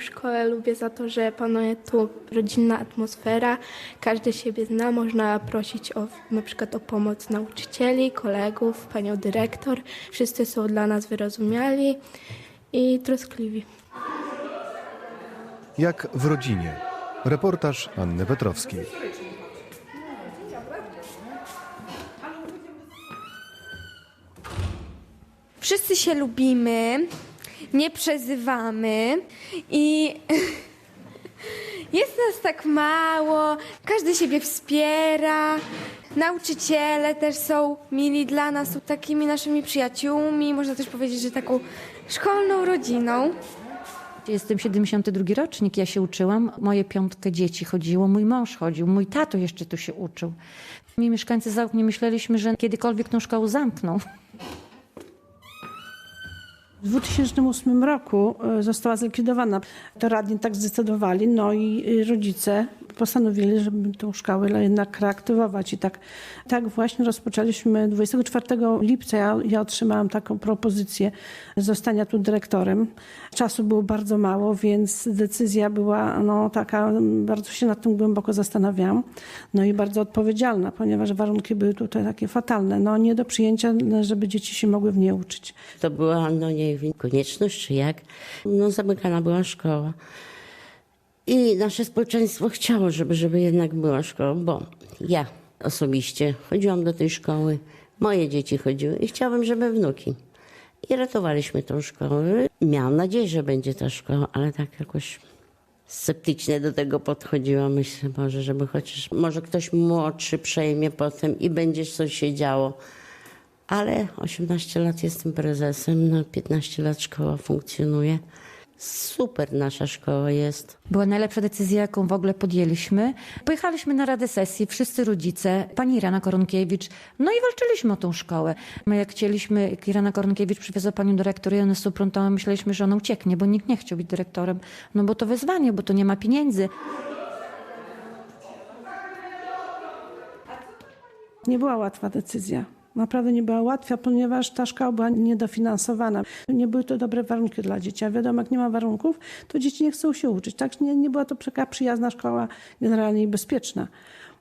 szkołę lubię za to, że panuje tu rodzinna atmosfera, każdy siebie zna, można prosić o na przykład o pomoc nauczycieli, kolegów, panią dyrektor. Wszyscy są dla nas wyrozumiali i troskliwi. Jak w rodzinie. Reportaż Anny Petrowskiej. Wszyscy się lubimy, nie przezywamy i jest nas tak mało, każdy siebie wspiera. Nauczyciele też są mili dla nas, są takimi naszymi przyjaciółmi, można też powiedzieć, że taką szkolną rodziną. Jestem 72 rocznik, ja się uczyłam, moje piątkę dzieci chodziło, mój mąż chodził, mój tato jeszcze tu się uczył. My mieszkańcy Załóg nie myśleliśmy, że kiedykolwiek tą szkołę zamkną. W 2008 roku e, została zlikwidowana. To radni tak zdecydowali, no i y, rodzice postanowili, żeby tą szkołę jednak reaktywować. I tak, tak właśnie rozpoczęliśmy 24 lipca. Ja, ja otrzymałam taką propozycję zostania tu dyrektorem. Czasu było bardzo mało, więc decyzja była no, taka, bardzo się nad tym głęboko zastanawiałam. No i bardzo odpowiedzialna, ponieważ warunki były tutaj takie fatalne. No nie do przyjęcia, żeby dzieci się mogły w nie uczyć. To była, no nie konieczność czy jak. No zamykana była szkoła. I nasze społeczeństwo chciało, żeby, żeby jednak była szkoła, bo ja osobiście chodziłam do tej szkoły, moje dzieci chodziły i chciałabym, żeby wnuki. I ratowaliśmy tą szkołę. Miałam nadzieję, że będzie ta szkoła, ale tak jakoś sceptycznie do tego podchodziłam. Myślę, może, żeby chociaż, może ktoś młodszy przejmie potem i będzie coś się działo. Ale 18 lat jestem prezesem, no 15 lat szkoła funkcjonuje. Super nasza szkoła jest. Była najlepsza decyzja, jaką w ogóle podjęliśmy. Pojechaliśmy na radę sesji, wszyscy rodzice, pani Irena Koronkiewicz, no i walczyliśmy o tą szkołę. My jak chcieliśmy, jak Irena Koronkiewicz przywiozła panią dyrektor i one z Suprątą, myśleliśmy, że ona ucieknie, bo nikt nie chciał być dyrektorem. No bo to wyzwanie, bo to nie ma pieniędzy. Nie była łatwa decyzja. Naprawdę nie była łatwa, ponieważ ta szkoła była niedofinansowana. Nie były to dobre warunki dla dzieci. A wiadomo, jak nie ma warunków, to dzieci nie chcą się uczyć. Tak nie, nie była to taka przyjazna szkoła, generalnie i bezpieczna.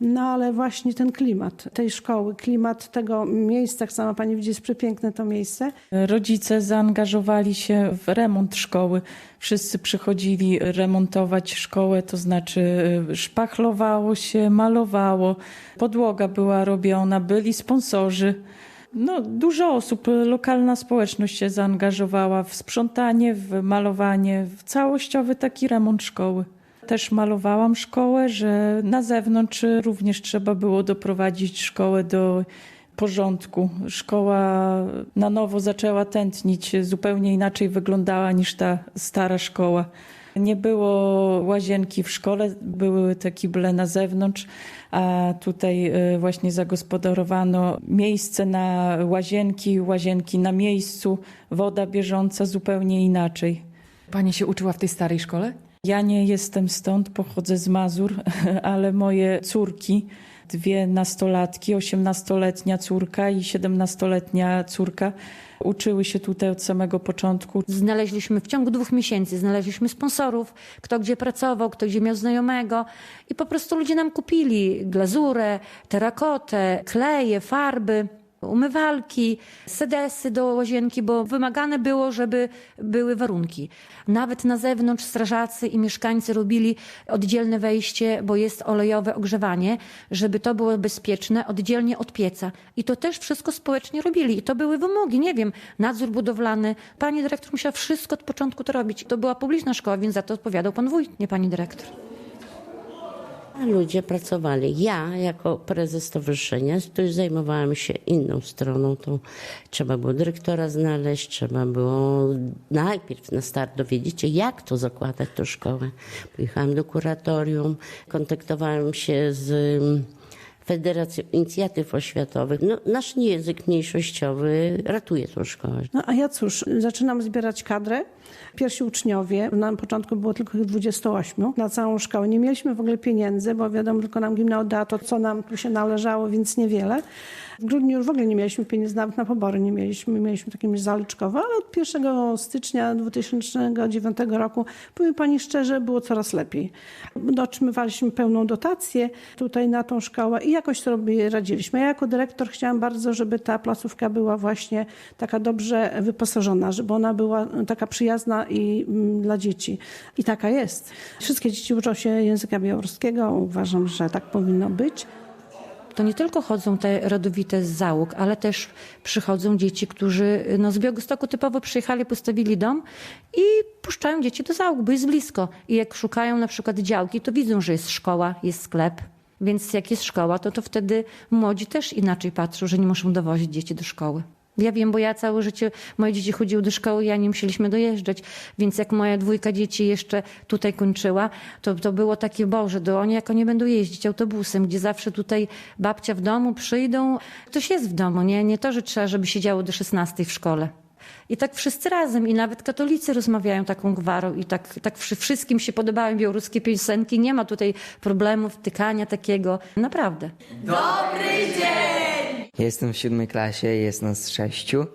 No ale właśnie ten klimat tej szkoły, klimat tego miejsca, jak sama pani widzi, jest przepiękne to miejsce. Rodzice zaangażowali się w remont szkoły. Wszyscy przychodzili remontować szkołę, to znaczy y, szpachlowało się, malowało, podłoga była robiona, byli sponsorzy. No, dużo osób, lokalna społeczność się zaangażowała w sprzątanie, w malowanie, w całościowy taki remont szkoły. Też malowałam szkołę, że na zewnątrz również trzeba było doprowadzić szkołę do porządku. Szkoła na nowo zaczęła tętnić, zupełnie inaczej wyglądała niż ta stara szkoła. Nie było łazienki w szkole, były te kible na zewnątrz, a tutaj y, właśnie zagospodarowano miejsce na łazienki, łazienki na miejscu, woda bieżąca zupełnie inaczej. Pani się uczyła w tej starej szkole? Ja nie jestem stąd, pochodzę z Mazur, ale moje córki, dwie nastolatki, osiemnastoletnia córka i siedemnastoletnia córka, uczyły się tutaj od samego początku. Znaleźliśmy w ciągu dwóch miesięcy, znaleźliśmy sponsorów, kto gdzie pracował, kto gdzie miał znajomego i po prostu ludzie nam kupili glazurę, terakotę, kleje, farby. Umywalki, sedesy do łazienki, bo wymagane było, żeby były warunki. Nawet na zewnątrz strażacy i mieszkańcy robili oddzielne wejście, bo jest olejowe ogrzewanie, żeby to było bezpieczne, oddzielnie od pieca. I to też wszystko społecznie robili. I to były wymogi, nie wiem, nadzór budowlany. Pani dyrektor musiała wszystko od początku to robić. To była publiczna szkoła, więc za to odpowiadał pan wójt, nie pani dyrektor. Ludzie pracowali. Ja, jako prezes stowarzyszenia, to już zajmowałam się inną stroną. Trzeba było dyrektora znaleźć, trzeba było najpierw na start dowiedzieć się, jak to zakładać tę szkołę. Pojechałam do kuratorium, kontaktowałam się z Federacją Inicjatyw Oświatowych. No, nasz język mniejszościowy ratuje tą szkołę. No a ja cóż, zaczynam zbierać kadrę. Pierwsi uczniowie, na początku było tylko ich 28 na całą szkołę. Nie mieliśmy w ogóle pieniędzy, bo wiadomo, tylko nam gmina oddała to, co nam tu się należało, więc niewiele. W grudniu już w ogóle nie mieliśmy pieniędzy, nawet na pobory nie mieliśmy. Mieliśmy takie zaliczkowe, ale od 1 stycznia 2009 roku, powiem pani szczerze, było coraz lepiej. Otrzymywaliśmy pełną dotację tutaj na tą szkołę i jakoś sobie radziliśmy. Ja jako dyrektor chciałam bardzo, żeby ta placówka była właśnie taka dobrze wyposażona, żeby ona była taka przyjazna i mm, dla dzieci. I taka jest. Wszystkie dzieci uczą się języka białoruskiego. Uważam, że tak powinno być. To nie tylko chodzą te rodowite z załóg, ale też przychodzą dzieci, którzy no, z Białegostoku typowo przyjechali, postawili dom i puszczają dzieci do załóg, bo jest blisko. I jak szukają na przykład działki, to widzą, że jest szkoła, jest sklep. Więc jak jest szkoła, to, to wtedy młodzi też inaczej patrzą, że nie muszą dowozić dzieci do szkoły. Ja wiem, bo ja całe życie, moje dzieci chodziły do szkoły, ja nie musieliśmy dojeżdżać. Więc jak moja dwójka dzieci jeszcze tutaj kończyła, to, to było takie, Boże, do oni jak oni będą jeździć autobusem, gdzie zawsze tutaj babcia w domu przyjdą. Ktoś jest w domu, nie? Nie to, że trzeba, żeby siedziało do 16 w szkole. I tak wszyscy razem, i nawet katolicy rozmawiają taką gwarą, i tak, tak wszy- wszystkim się podobają białoruskie piosenki. Nie ma tutaj problemów, tykania takiego. Naprawdę. Ja jestem w siódmej klasie, jest nas sześciu.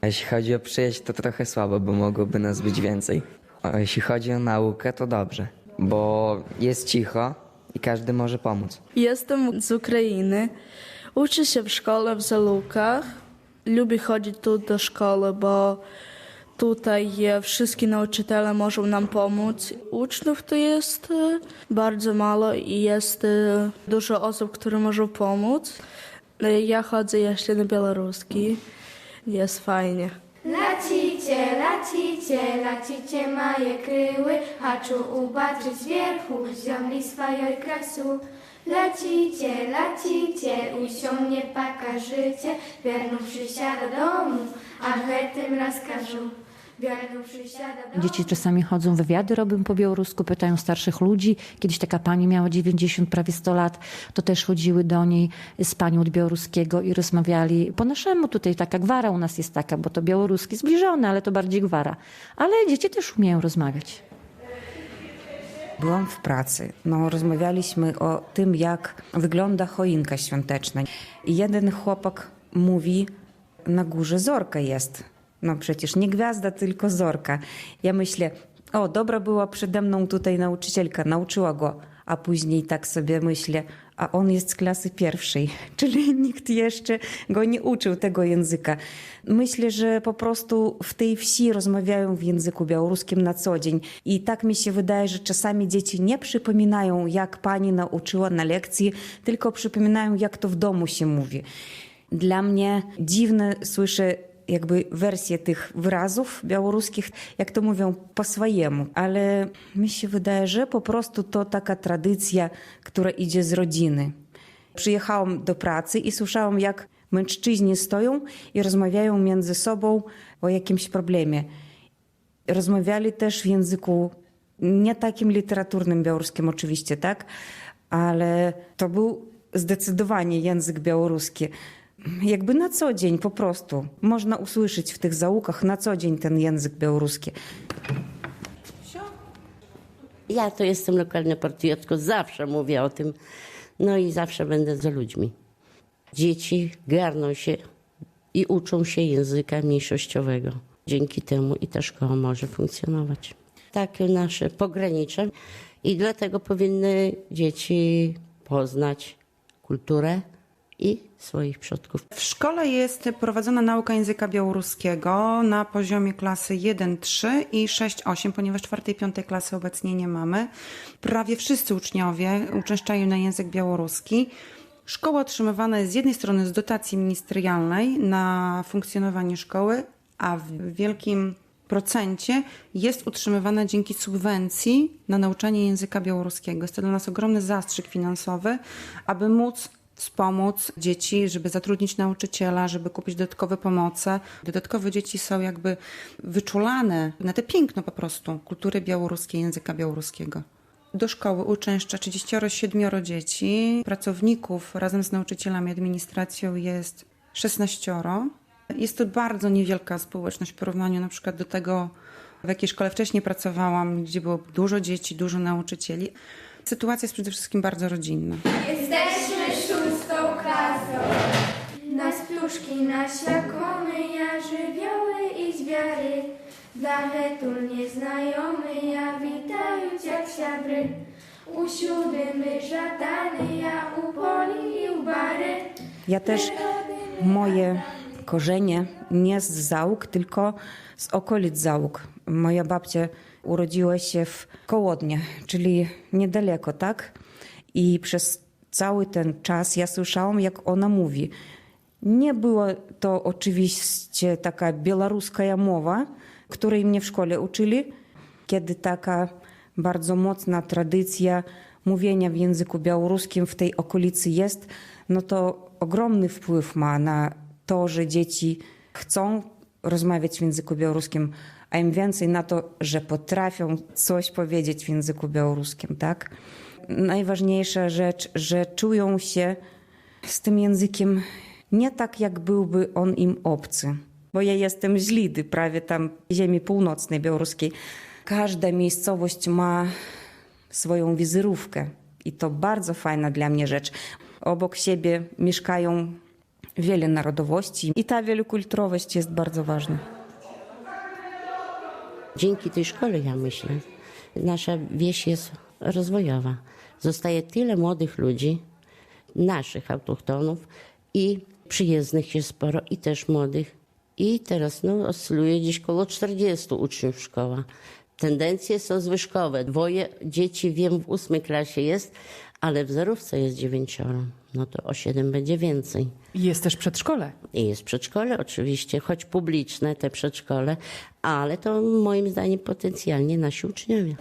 A jeśli chodzi o przyjaźń, to trochę słabo, bo mogłoby nas być więcej. A jeśli chodzi o naukę, to dobrze, bo jest cicho i każdy może pomóc. Jestem z Ukrainy. Uczę się w szkole w Zalukach. Lubię chodzić tu do szkoły, bo tutaj wszystkie nauczyciele mogą nam pomóc. Uczniów to jest e, bardzo mało i jest e, dużo osób, które mogą pomóc. E, Ja chodzę jeszcze na białoruski. Jest fajnie. Lacicie, lacicie, lacicie moje kryły, haczu ubaczyć wierchu, ziomli swojej krasu. Lacicie, lacicie, usią nie pokażycie, wiernu przysiada domu, a tym raz. Dzieci czasami chodzą, wywiady robią po białorusku, pytają starszych ludzi. Kiedyś taka pani miała 90, prawie 100 lat, to też chodziły do niej z panią od białoruskiego i rozmawiali po naszemu. Tutaj taka gwara u nas jest taka, bo to białoruski zbliżony, ale to bardziej gwara. Ale dzieci też umieją rozmawiać. Byłam w pracy. No, rozmawialiśmy o tym, jak wygląda choinka świąteczna. I jeden chłopak mówi, na górze zorka jest. No przecież nie gwiazda, tylko zorka. Ja myślę, o, dobra była przede mną tutaj nauczycielka, nauczyła go. A później tak sobie myślę, a on jest z klasy pierwszej, czyli nikt jeszcze go nie uczył tego języka. Myślę, że po prostu w tej wsi rozmawiają w języku białoruskim na co dzień. I tak mi się wydaje, że czasami dzieci nie przypominają, jak pani nauczyła na lekcji, tylko przypominają, jak to w domu się mówi. Dla mnie dziwne słyszę jakby wersję tych wyrazów białoruskich, jak to mówią, po swojemu. Ale mi się wydaje, że po prostu to taka tradycja, która idzie z rodziny. Przyjechałam do pracy i słyszałam, jak mężczyźni stoją i rozmawiają między sobą o jakimś problemie. Rozmawiali też w języku nie takim literaturnym białoruskim oczywiście, tak? Ale to był zdecydowanie język białoruski. Jakby na co dzień po prostu można usłyszeć w tych załukach na co dzień ten język białoruski. Ja to jestem lokalna patriotką, zawsze mówię o tym. No i zawsze będę za ludźmi. Dzieci garną się i uczą się języka mniejszościowego. Dzięki temu i ta szkoła może funkcjonować. Takie nasze pogranicze i dlatego powinny dzieci poznać kulturę i swoich przodków. W szkole jest prowadzona nauka języka białoruskiego na poziomie klasy 1-3 i 6-8, ponieważ 4 i 5 klasy obecnie nie mamy. Prawie wszyscy uczniowie uczęszczają na język białoruski. Szkoła otrzymywana jest z jednej strony z dotacji ministerialnej na funkcjonowanie szkoły, a w wielkim procencie jest utrzymywana dzięki subwencji na nauczanie języka białoruskiego. Jest to dla nas ogromny zastrzyk finansowy, aby móc wspomóc dzieci, żeby zatrudnić nauczyciela, żeby kupić dodatkowe pomoce. Dodatkowo dzieci są jakby wyczulane na te piękno po prostu kultury białoruskiej, języka białoruskiego. Do szkoły uczęszcza 37 dzieci. Pracowników razem z nauczycielami, administracją jest 16. Jest to bardzo niewielka społeczność w porównaniu na przykład do tego, w jakiej szkole wcześniej pracowałam, gdzie było dużo dzieci, dużo nauczycieli. Sytuacja jest przede wszystkim bardzo rodzinna. Jesteśmy. Nas pluszki, nasia komy, ja żywioły i zwiary. Dachetul nieznajomy, ja witają cię jak siabry. U siódmy żadany, ja u poli i u bary. Ja też moje korzenie nie z załóg, tylko z okolic załóg. Moja babcia urodziła się w Kołodnie, czyli niedaleko, tak? I przez cały ten czas ja słyszałam, jak ona mówi. Nie była to oczywiście taka białoruska mowa, której mnie w szkole uczyli, kiedy taka bardzo mocna tradycja mówienia w języku białoruskim w tej okolicy jest, no to ogromny wpływ ma na to, że dzieci chcą rozmawiać w języku białoruskim, a im więcej na to, że potrafią coś powiedzieć w języku białoruskim, tak? Najważniejsza rzecz, że czują się z tym językiem nie tak, jak byłby on im obcy. Bo ja jestem z Lidy, prawie tam ziemi północnej białoruskiej. Każda miejscowość ma swoją wizerówkę i to bardzo fajna dla mnie rzecz. Obok siebie mieszkają wiele narodowości i ta wielokulturowość jest bardzo ważna. Dzięki tej szkole, ja myślę, nasza wieś jest rozwojowa. Zostaje tyle młodych ludzi, naszych autochtonów i przyjezdnych jest sporo i też młodych. I teraz no, oscyluje gdzieś koło 40 uczniów szkoła. Tendencje są zwyżkowe. Dwoje dzieci, wiem, w ósmej klasie jest, ale w zerówce jest dziewięcioro. No to o siedem będzie więcej. Jest też przedszkole. I jest przedszkole oczywiście, choć publiczne te przedszkole, ale to moim zdaniem potencjalnie nasi uczniowie.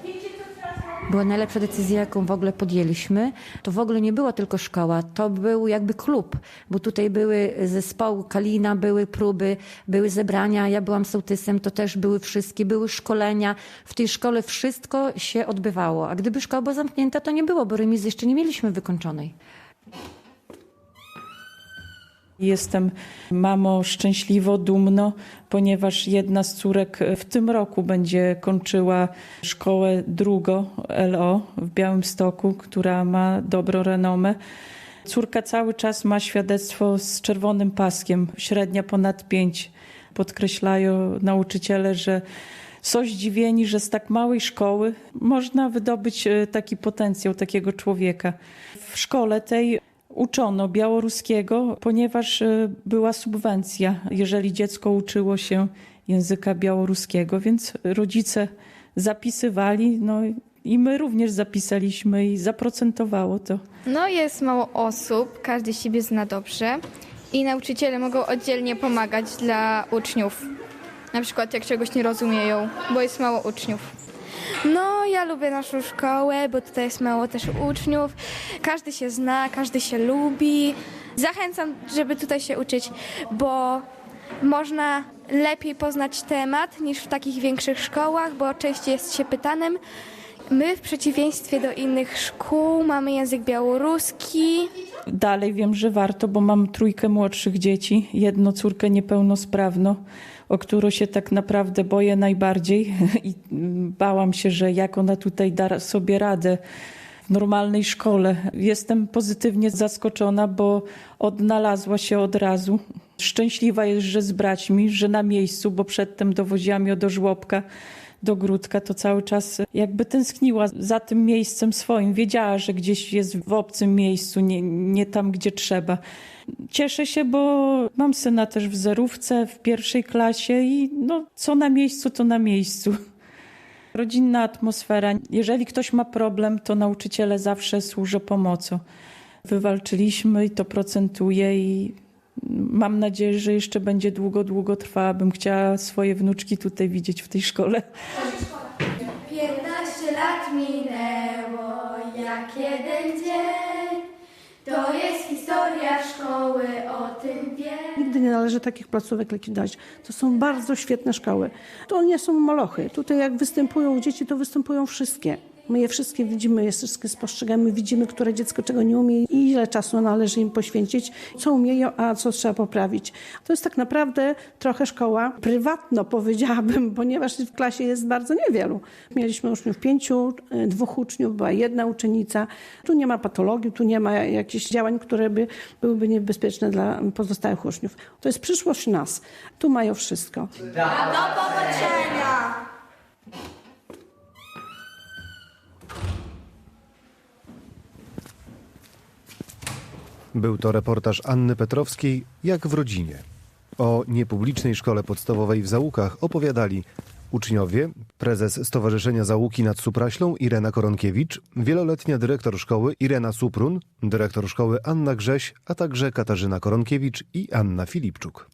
Była najlepsza decyzja, jaką w ogóle podjęliśmy. To w ogóle nie była tylko szkoła, to był jakby klub, bo tutaj były zespoły Kalina, były próby, były zebrania, ja byłam sołtysem, to też były wszystkie, były szkolenia. W tej szkole wszystko się odbywało, a gdyby szkoła była zamknięta, to nie było, bo remizy jeszcze nie mieliśmy wykończonej. Jestem mamo szczęśliwo, dumno, ponieważ jedna z córek w tym roku będzie kończyła szkołę drugą LO w Białymstoku, która ma dobrą renomę. Córka cały czas ma świadectwo z czerwonym paskiem, średnia ponad pięć. Podkreślają nauczyciele, że są zdziwieni, że z tak małej szkoły można wydobyć e, taki potencjał takiego człowieka. W szkole tej uczono białoruskiego, ponieważ e, była subwencja, jeżeli dziecko uczyło się języka białoruskiego, więc rodzice zapisywali, no i my również zapisaliśmy i zaprocentowało to. No jest mało osób, każdy siebie zna dobrze i nauczyciele mogą oddzielnie pomagać dla uczniów. Na przykład jak czegoś nie rozumieją, bo jest mało uczniów. No, ja lubię naszą szkołę, bo tutaj jest mało też uczniów. Każdy się zna, każdy się lubi. Zachęcam, żeby tutaj się uczyć, bo można lepiej poznać temat niż w takich większych szkołach, bo częściej jest się pytanym. My w przeciwieństwie do innych szkół mamy język białoruski. Dalej wiem, że warto, bo mam trójkę młodszych dzieci, jedną córkę niepełnosprawną, o którą się tak naprawdę boję najbardziej i bałam się, że jak ona tutaj da sobie radę w normalnej szkole. Jestem pozytywnie zaskoczona, bo odnalazła się od razu. Szczęśliwa jest, że z braćmi, że na miejscu, bo przedtem dowoziłam ją do żłobka do Gródka, to cały czas jakby tęskniła za tym miejscem swoim. Wiedziała, że gdzieś jest w obcym miejscu, nie, nie tam, gdzie trzeba. Cieszę się, bo mam syna też w zerówce, w pierwszej klasie i no, co na miejscu, to na miejscu. Rodzinna atmosfera. Jeżeli ktoś ma problem, to nauczyciele zawsze służą pomocą. Wywalczyliśmy i to procentuje i mam nadzieję, że jeszcze będzie długo, długo trwała. Bym chciała swoje wnuczki tutaj widzieć w tej szkole. 15 lat minęło jak jeden dzień. To jest historia szkoły, o tym wiem. Nigdy nie należy takich placówek likwidować. To są bardzo świetne szkoły. To nie są molochy. Tutaj jak występują dzieci, to występują wszystkie. My je wszystkie widzimy, je wszystkie spostrzegamy, widzimy, które dziecko czego nie umie i ile czasu należy im poświęcić, co umieją, a co trzeba poprawić. To jest tak naprawdę trochę szkoła prywatno, powiedziałabym, ponieważ w klasie jest bardzo niewielu. Mieliśmy uczniów pięciu, y, dwóch uczniów, była jedna uczennica. Tu nie ma patologii, tu nie ma jakichś działań, które by byłyby niebezpieczne dla pozostałych uczniów. To jest przyszłość nas. Tu mają wszystko. Był to reportaż Anny Petrowskiej, jak w rodzinie. O niepublicznej szkole podstawowej w Załukach opowiadali uczniowie, prezes Stowarzyszenia Załuki nad Supraślą Irena Koronkiewicz, wieloletnia dyrektor szkoły Irena Suprun, dyrektor szkoły Anna Grześ, a także Katarzyna Koronkiewicz i Anna Filipczuk.